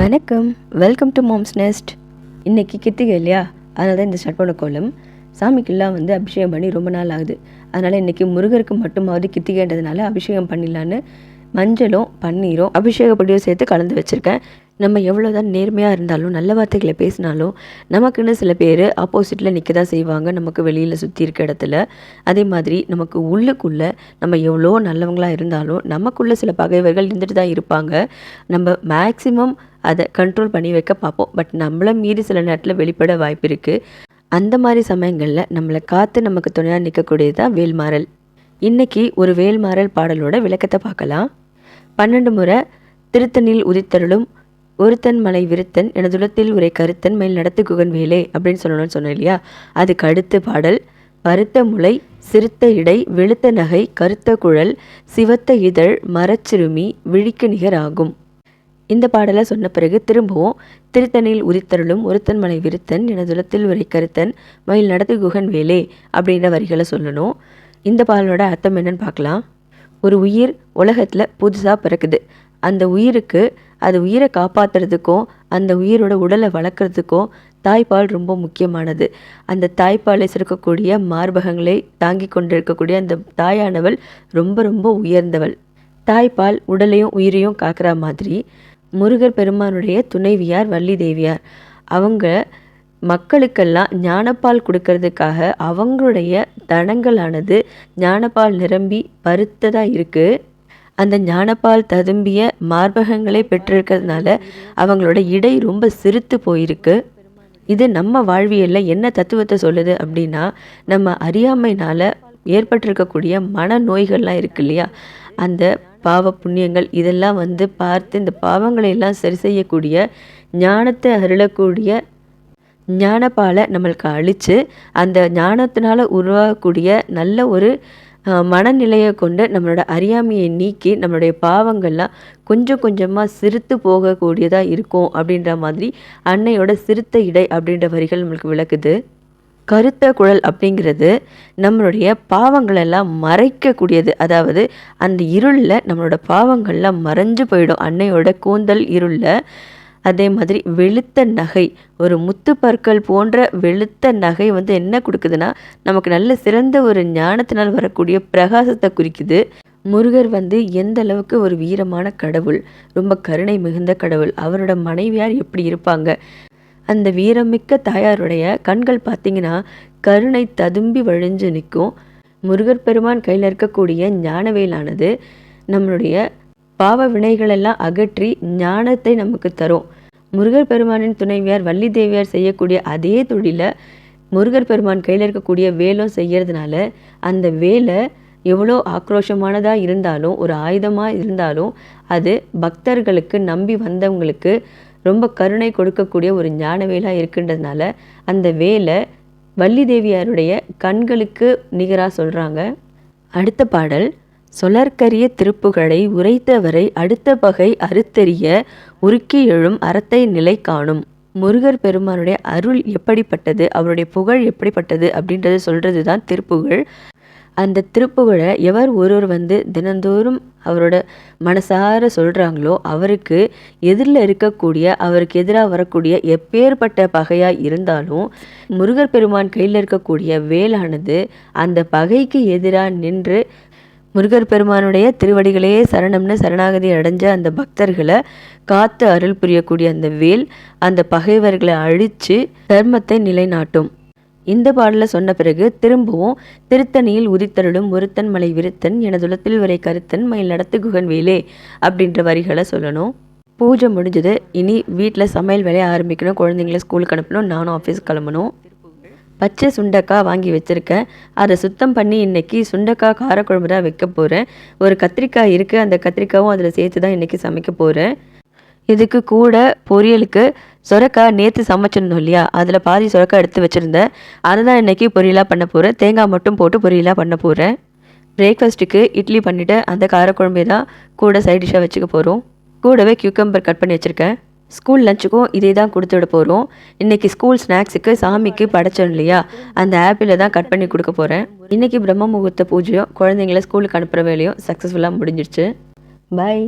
வணக்கம். Welcome to moms next இன்றைக்கி கித்திகை இல்லையா? அதனால தான் இந்த சட்பன கோலம். சாமிக்கெல்லாம் வந்து அபிஷேகம் பண்ணி ரொம்ப நாள் ஆகுது. அதனால் இன்றைக்கி முருகருக்கு மட்டுமாவது கித்திகைன்றதுனால அபிஷேகம் பண்ணிடலான்னு மஞ்சளும் பன்னீரும் அபிஷேக பொடியும் சேர்த்து கலந்து வச்சுருக்கேன். நம்ம எவ்வளோ தான் நேர்மையாக இருந்தாலும் நல்ல வார்த்தைகளை பேசினாலும் நமக்குன்னு சில பேர் ஆப்போசிட்டில் நிற்க தான் செய்வாங்க. நமக்கு வெளியில் சுற்றி இருக்க இடத்துல. அதே மாதிரி நமக்கு உள்ளுக்குள்ளே நம்ம எவ்வளோ நல்லவங்களாக இருந்தாலும் நமக்குள்ளே சில பகைவர்கள் இருந்துட்டு தான் இருப்பாங்க. நம்ம மேக்ஸிமம் அதை கண்ட்ரோல் பண்ணி வைக்க பார்ப்போம். பட் நம்மளை மீறி சில நேரத்தில் வெளிப்பட வாய்ப்பு இருக்குது அந்த மாதிரி சமயங்களில் நம்மளை காத்து நமக்கு துணையாக நிற்கக்கூடியது தான் வேல்மாறல். இன்னைக்கு ஒரு வேல்மாறல் பாடலோட விளக்கத்தை பார்க்கலாம். பன்னெண்டு முறை திருத்தனில் உதித்தருளும் ஒருத்தன் மலை விருத்தன் எனதுலத்தில் உரை கருத்தன் மேல் நடத்து குகன் வேலே அப்படின்னு சொல்லணும்னு சொன்னேன் இல்லையா? அதுக்கு அடுத்து பாடல் பருத்த முளை சிறுத்த இடை வெளுத்த நகை கருத்த குழல் சிவத்த இதழ் மரச்சிறுமி விழிக்கு நிகராகும் இந்த பாடலை சொன்ன பிறகு திரும்பவும். திருத்தணியில் உதித்தருளும் ஒருத்தன் மலை விருத்தன் எனதுலத்தில் உரை கருத்தன் மயில் நடத்து குகன் வேலே அப்படின்ற வரிகளை சொல்லணும். இந்த பாடலோட அர்த்தம் என்னன்னு பார்க்கலாம். ஒரு உயிர் உலகத்தில் புதுசாக பிறக்குது. அந்த உயிருக்கு அது உயிரை காப்பாற்றுறதுக்கும் அந்த உயிரோட உடலை வளர்க்குறதுக்கும் தாய்ப்பால் ரொம்ப முக்கியமானது. அந்த தாய்ப்பாலை சிறக்கக்கூடிய மார்பகங்களை தாங்கி கொண்டிருக்கக்கூடிய அந்த தாயானவள் ரொம்ப ரொம்ப உயர்ந்தவள். தாய்ப்பால் உடலையும் உயிரையும் காக்கிற மாதிரி முருகர் பெருமானுடைய துணைவியார் வள்ளி தேவியார் அவங்க மக்களுக்கெல்லாம் ஞானப்பால் கொடுக்கறதுக்காக அவங்களுடைய தனங்களானது ஞானப்பால் நிரம்பி பருத்ததாக இருக்குது அந்த ஞானப்பால் ததும்பிய மார்பகங்களை பெற்றிருக்கிறதுனால அவங்களோட இடை ரொம்ப சிறுத்து போயிருக்கு. இது நம்ம வாழ்வியலில் என்ன தத்துவத்தை சொல்லுது அப்படின்னா நம்ம அறியாமைனால் ஏற்பட்டிருக்கக்கூடிய மன நோய்கள்லாம் இருக்கு இல்லையா? அந்த பாவ புண்ணியங்கள் இதெல்லாம் வந்து பார்த்து இந்த பாவங்களை எல்லாம் சரி செய்யக்கூடிய ஞானத்தை அருளக்கூடிய ஞானப்பாலை நம்மளுக்கு அழித்து அந்த ஞானத்தினால் உருவாகக்கூடிய நல்ல ஒரு மனநிலையை கொண்டு நம்மளோட அறியாமையை நீக்கி நம்மளுடைய பாவங்கள்லாம் கொஞ்சம் கொஞ்சமாக சிரித்து போகக்கூடியதாக இருக்கும் அப்படின்ற மாதிரி அன்னையோட சிறுத்த இடை அப்படின்ற வரிகள் நம்மளுக்கு விளக்குது. கருத்த குழல் அப்படிங்கிறது நம்மளுடைய பாவங்களெல்லாம் மறைக்கக்கூடியது. அதாவது அந்த இருளில் நம்மளோட பாவங்கள்லாம் மறைஞ்சு போயிடும். அன்னையோட கூந்தல் இருளில். அதே மாதிரி வெளுத்த நகை ஒரு முத்து பற்கள் போன்ற வெளுத்த நகை வந்து என்ன கொடுக்குதுன்னா நமக்கு நல்ல சிறந்த ஒரு ஞானத்தினால் வரக்கூடிய பிரகாசத்தை குறிக்குது. முருகர் வந்து எந்த அளவுக்கு ஒரு வீரமான கடவுள் ரொம்ப கருணை மிகுந்த கடவுள் அவரோட மனைவியார் எப்படி இருப்பாங்க? அந்த வீரமிக்க தாயாருடைய கண்கள் பார்த்தீங்கன்னா கருணை ததும்பி வழிஞ்சு நிற்கும். முருகர் பெருமான் கையில் இருக்கக்கூடிய ஞானவேலானது நம்மளுடைய பாவ வினைகளெல்லாம் அகற்றி ஞானத்தை நமக்கு தரும். முருகர் பெருமானின் துணைவியார் வள்ளி தேவியார் செய்யக்கூடிய அதே தொழிலை முருகர் பெருமான் கையில் இருக்கக்கூடிய வேலும் செய்கிறதுனால அந்த வேலை எவ்வளோ ஆக்ரோஷமானதாக இருந்தாலும் ஒரு ஆயுதமாக இருந்தாலும் அது பக்தர்களுக்கு நம்பி வந்தவங்களுக்கு ரொம்ப கருணை கொடுக்கக்கூடிய ஒரு ஞான வேலாக இருக்குன்றதுனால அந்த வேலை வள்ளி தேவியாருடைய கண்களுக்கு நிகராக சொல்கிறாங்க அடுத்த பாடல் சொலற்கரிய திருப்புகளை உரைத்தவரை அடுத்த பகை அறுத்தெறிய உருக்கி எழும் அறத்தை நிலை காணும். முருகர் பெருமானுடைய அருள் எப்படிப்பட்டது? அவருடைய புகழ் எப்படிப்பட்டது? அப்படின்றத சொல்கிறது தான் திருப்புகழ். அந்த திருப்புகழை எவர் ஒருவர் வந்து தினந்தோறும் அவரோட மனசார சொல்கிறாங்களோ அவருக்கு எதிரில் இருக்கக்கூடிய அவருக்கு எதிராக வரக்கூடிய எப்பேற்பட்ட பகையாக இருந்தாலும் முருகர் பெருமான் கையில் இருக்கக்கூடிய வேலானது அந்த பகைக்கு எதிராக நின்று முருகர் பெருமானுடைய திருவடிகளே சரணம்னு சரணாகதி அடைஞ்ச அந்த பக்தர்களை காத்து அருள் புரியக்கூடிய அந்த வேல் அந்த பகைவர்களை அழித்து தர்மத்தை நிலைநாட்டும். இந்த பாடலில் சொன்ன பிறகு திரும்பவும். திருத்தணியில் உதித்தருளும் ஒருத்தன் மலை விருத்தன் எனதுலத்தில் வரை கருத்தன் மயில் நடத்து குகன் வேலே அப்படின்ற வரிகளை சொல்லணும். பூஜை முடிஞ்சது. இனி வீட்டில் சமையல் வேலையை ஆரம்பிக்கணும். குழந்தைங்கள ஸ்கூலுக்கு அனுப்பணும். நானும் ஆஃபீஸ் கிளம்பணும். பச்சை சுண்டக்காய் வாங்கி வச்சுருக்கேன். அதை சுத்தம் பண்ணி இன்றைக்கி சுண்டக்காய் காரக்குழம்பு தான் வைக்க போகிறேன் ஒரு கத்திரிக்காய் இருக்குது அந்த கத்திரிக்காயும் அதில் சேர்த்து தான் இன்றைக்கி சமைக்க போகிறேன் இதுக்கு கூட பொரியலுக்கு சொரக்காய் நேற்று சமைச்சிருந்தோம் இல்லையா? அதில் பாதி சொரக்காய் எடுத்து வச்சுருந்தேன். அதை தான் இன்றைக்கி பொரியலாக பண்ண போகிறேன் தேங்காய் மட்டும் போட்டு பொரியலாக பண்ண போகிறேன் பிரேக்ஃபாஸ்ட்டுக்கு இட்லி பண்ணிவிட்டு அந்த காரக்குழம்பே தான் கூட சைட் டிஷ்ஷாக வச்சுக்க போகிறோம் கூடவே கியூக்கம்பர் கட் பண்ணி வச்சுருக்கேன். ஸ்கூல் லஞ்சுக்கும் இதே தான் கொடுத்து விட போகிறோம் இன்றைக்கி ஸ்கூல் ஸ்நாக்ஸுக்கு சாமிக்கு படைச்சோம் இல்லையா? அந்த ஆப்பில் தான் கட் பண்ணி கொடுக்க போகிறேன் இன்றைக்கி பிரம்ம முகூர்த்த பூஜையும் குழந்தைங்கள ஸ்கூலுக்கு அனுப்புகிற வேலையும் சக்ஸஸ்ஃபுல்லாக முடிஞ்சிடுச்சு பாய்